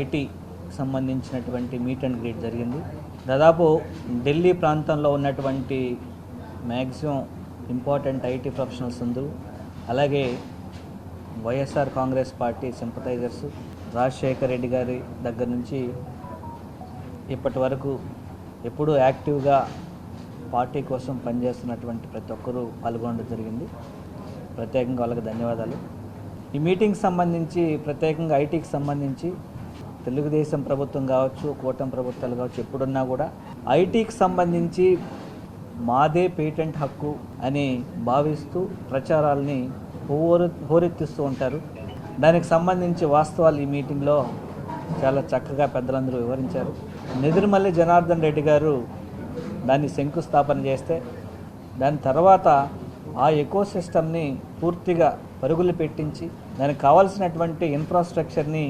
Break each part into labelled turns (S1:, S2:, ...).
S1: IT సంబంధించినటువంటి meet and greet జరిగింది. దాదాపు ఢిల్లీ ప్రాంతంలో ఉన్నటువంటి మ్యాక్సిమం ఇంపార్టెంట్ ఐటీ ప్రొఫెషనల్స్ అందరూ అలాగే వైఎస్ఆర్ కాంగ్రెస్ పార్టీ సింపథైజర్స్. రాజశేఖర్ రెడ్డి గారి దగ్గర నుంచి ఇప్పటి వరకు ఎప్పుడూ యాక్టివ్గా పార్టీ కోసం పనిచేస్తున్నటువంటి ప్రతి ఒక్కరూ పాల్గొనడం జరిగింది. ప్రత్యేకంగా వాళ్ళకి ధన్యవాదాలు. ఈ మీటింగ్ సంబంధించి ప్రత్యేకంగా ఐటీకి సంబంధించి తెలుగుదేశం ప్రభుత్వం కావచ్చు కూటమి ప్రభుత్వాలు కావచ్చు ఎప్పుడున్నా కూడా ఐటీకి సంబంధించి మాదే పేటెంట్ హక్కు అని భావిస్తూ ప్రచారాల్ని హోరె హోరెత్తిస్తూ ఉంటారు. దానికి సంబంధించి వాస్తవాలు ఈ మీటింగ్లో చాలా చక్కగా పెద్దలందరూ వివరించారు. నిదురుమల్లి జనార్దన్ రెడ్డి గారు దాన్ని శంకుస్థాపన చేస్తే దాని తర్వాత ఆ ఎకో సిస్టమ్ని పూర్తిగా పరుగులు పెట్టించి దానికి కావాల్సినటువంటి ఇన్ఫ్రాస్ట్రక్చర్ని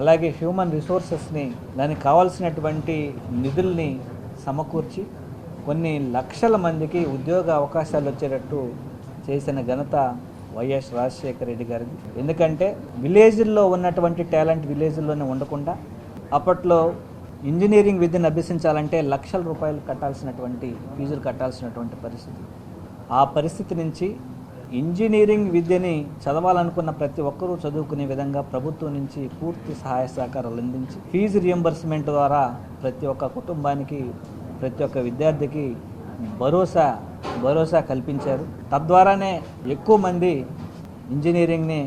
S1: అలాగే హ్యూమన్ రిసోర్సెస్ని దానికి కావాల్సినటువంటి నిధుల్ని సమకూర్చి కొన్ని లక్షల మందికి ఉద్యోగ అవకాశాలు వచ్చేటట్టు చేసిన ఘనత వైఎస్ రాజశేఖర రెడ్డి గారిది. ఎందుకంటే విలేజ్ల్లో ఉన్నటువంటి టాలెంట్ విలేజ్ల్లోనే ఉండకుండా అప్పట్లో ఇంజనీరింగ్ విద్యను అభ్యసించాలంటే లక్షల రూపాయలు కట్టాల్సినటువంటి ఫీజులు కట్టాల్సినటువంటి పరిస్థితి. ఆ పరిస్థితి నుంచి ఇంజనీరింగ్ విద్యని చదవాలనుకున్న ప్రతి ఒక్కరూ చదువుకునే విధంగా ప్రభుత్వం నుంచి పూర్తి సహాయ సహకారాలు అందించి ఫీజు రియంబర్స్మెంట్ ద్వారా ప్రతి ఒక్క కుటుంబానికి ప్రతి ఒక్క విద్యార్థికి భరోసా భరోసా కల్పించారు. తద్వారానే ఎక్కువ మంది ఇంజనీరింగ్ని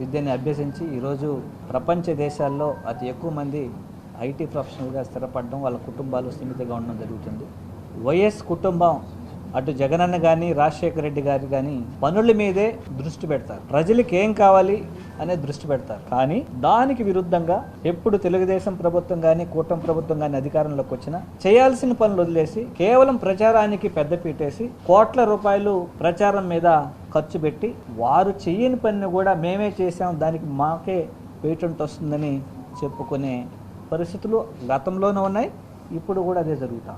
S1: విద్యని అభ్యసించి ఈరోజు ప్రపంచ దేశాల్లో అతి ఎక్కువ మంది ఐటీ ప్రొఫెషనల్గా స్థిరపడడం వాళ్ళ కుటుంబాలు స్థిమితంగా ఉండడం జరుగుతుంది. వైఎస్ కుటుంబం అటు జగనన్న కానీ రాజశేఖర రెడ్డి గారు కానీ పనుల మీదే దృష్టి పెడతారు. ప్రజలకు ఏం కావాలి అనే దృష్టి పెడతారు. కానీ దానికి విరుద్ధంగా ఎప్పుడు తెలుగుదేశం ప్రభుత్వం కానీ కూటమి ప్రభుత్వం కానీ అధికారంలోకి వచ్చినా చేయాల్సిన పనులు వదిలేసి కేవలం ప్రచారానికి పెద్ద పీటేసి కోట్ల రూపాయలు ప్రచారం మీద ఖర్చు పెట్టి వారు చెయ్యని పనిని కూడా మేమే చేసాం దానికి మాకే పేటెంట్ వస్తుందని చెప్పుకునే పరిస్థితులు గతంలోనూ ఉన్నాయి. ఇప్పుడు కూడా అదే జరుగుతాం